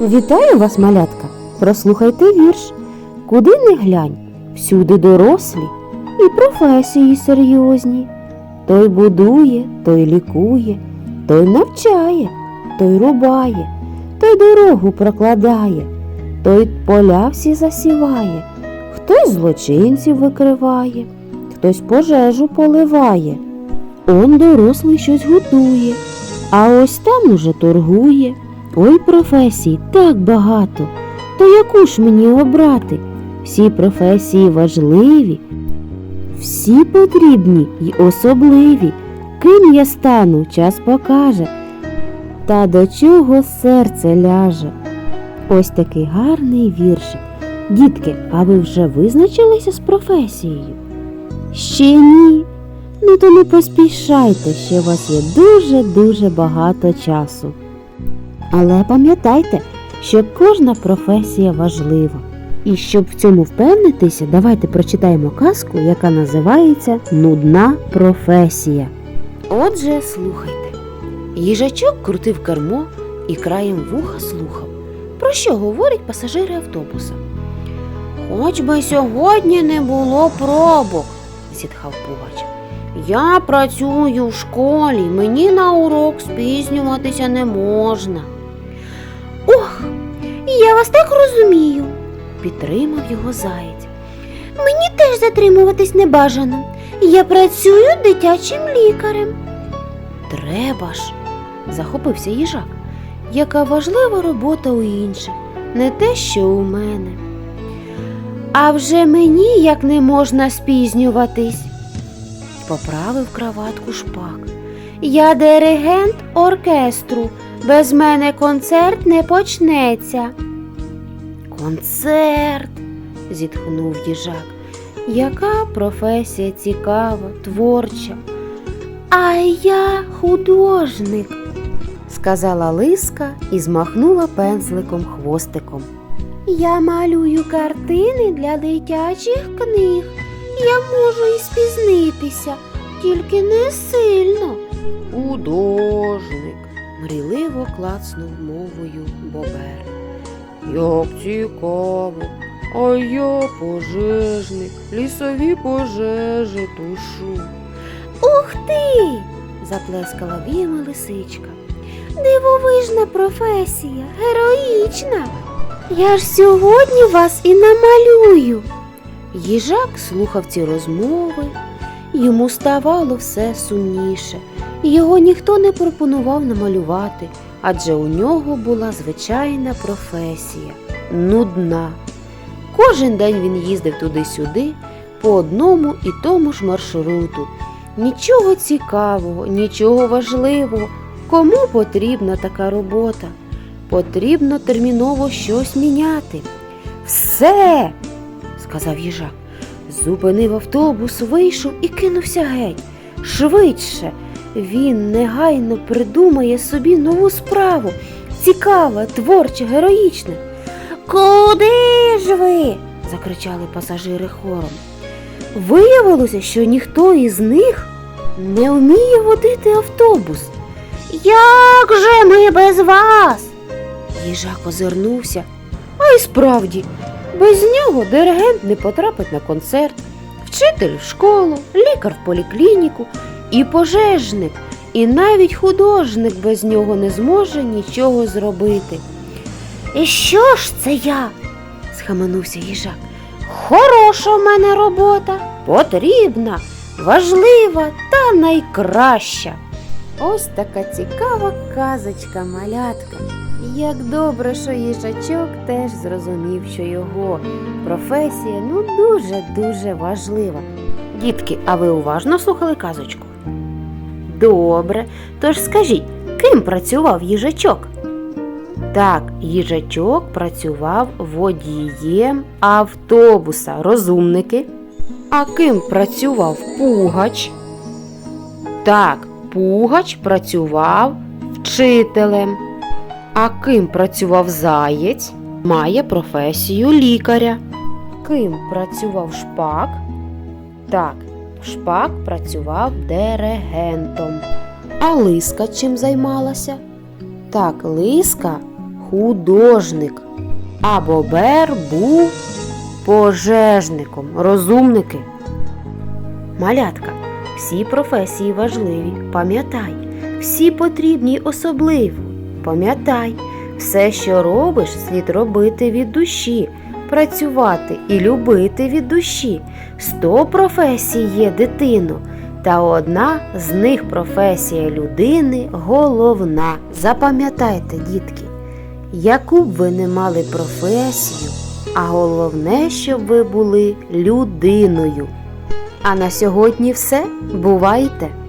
Вітаю вас, малятка! Прослухайте вірш. Куди не глянь, всюди дорослі і професії серйозні. Той будує, той лікує, той навчає, той рубає, той дорогу прокладає, той поля всі засіває, хтось злочинців викриває, хтось пожежу поливає. Он дорослий щось готує, а ось там уже торгує. Ой, професій так багато. То яку ж мені обрати? Всі професії важливі, всі потрібні й особливі. Ким я стану, час покаже, та до чого серце ляже. Ось такий гарний віршик. Дітки, а ви вже визначилися з професією? Ще ні. Ну то не поспішайте, ще у вас є дуже-дуже багато часу. Але пам'ятайте, що кожна професія важлива. І щоб в цьому впевнитися, давайте прочитаємо казку, яка називається Нудна професія. Отже, слухайте. Їжачок крутив кермо і краєм вуха слухав. Про що говорять пасажири автобуса? Хоч би сьогодні не було пробок, зітхав Пугач. Я працюю в школі, мені на урок спізнюватися не можна. Я вас так розумію, підтримав його заєць. Мені теж затримуватись не бажано. Я працюю дитячим лікарем. Треба ж, захопився їжак. Яка важлива робота у інших, не те, що у мене. А вже мені як не можна спізнюватись, поправив краватку шпак. Я диригент оркестру. Без мене концерт не почнеться. Концерт. зітхнув їжак. Яка професія цікава, творча. А я художник, сказала лиска і змахнула пензликом хвостиком. Я малюю картини для дитячих книг. Я можу і спізнитися, тільки не сильно. Художник, мрійливо клацнув мовою бобер. Як цікаво, а я пожежник, лісові пожежі тушу. Ух ти! заплескала віями лисичка. Дивовижна професія, героїчна. Я ж сьогодні вас і намалюю. Їжак слухав ці розмови, йому ставало все сумніше. Його ніхто не пропонував намалювати, адже у нього була звичайна професія нудна. Кожен день він їздив туди-сюди по одному і тому ж маршруту. Нічого цікавого, нічого важливого. Кому потрібна така робота? Потрібно терміново щось міняти. Все, сказав їжак. Зупинив автобус, вийшов і кинувся геть. Швидше. Він негайно придумає собі нову справу. Цікаве, творче, героїчне. Куди ж ви? закричали пасажири хором. Виявилося, що ніхто із них не вміє водити автобус. Як же ми без вас? Їжак озирнувся. А й справді, без нього диригент не потрапить на концерт, вчитель в школу, лікар в поліклініку і пожежник, і навіть художник без нього не зможе нічого зробити. І що ж це я? схаменувся їжак. Хороша в мене робота, потрібна, важлива та найкраща. Ось така цікава казочка малятка. Як добре, що їжачок теж зрозумів, що його професія ну дуже-дуже важлива. Дітки, а ви уважно слухали казочку? Добре, тож скажіть, ким працював їжачок? Так, їжачок працював водієм автобуса, розумники. А ким працював пугач? Так, пугач працював вчителем. А ким працював заєць? Має професію лікаря. Ким працював шпак? Так, шпак працював диригентом. А лиска чим займалася? Так, лиска художник, а Бобер був пожежником. Розумники. Малятка, всі професії важливі, пам'ятай, всі потрібні особливо. Пам'ятай, все, що робиш, слід робити від душі, працювати і любити від душі. Сто професій є дитино, та одна з них професія людини головна. Запам'ятайте, дітки, яку б ви не мали професію, а головне, щоб ви були людиною. А на сьогодні все. Бувайте!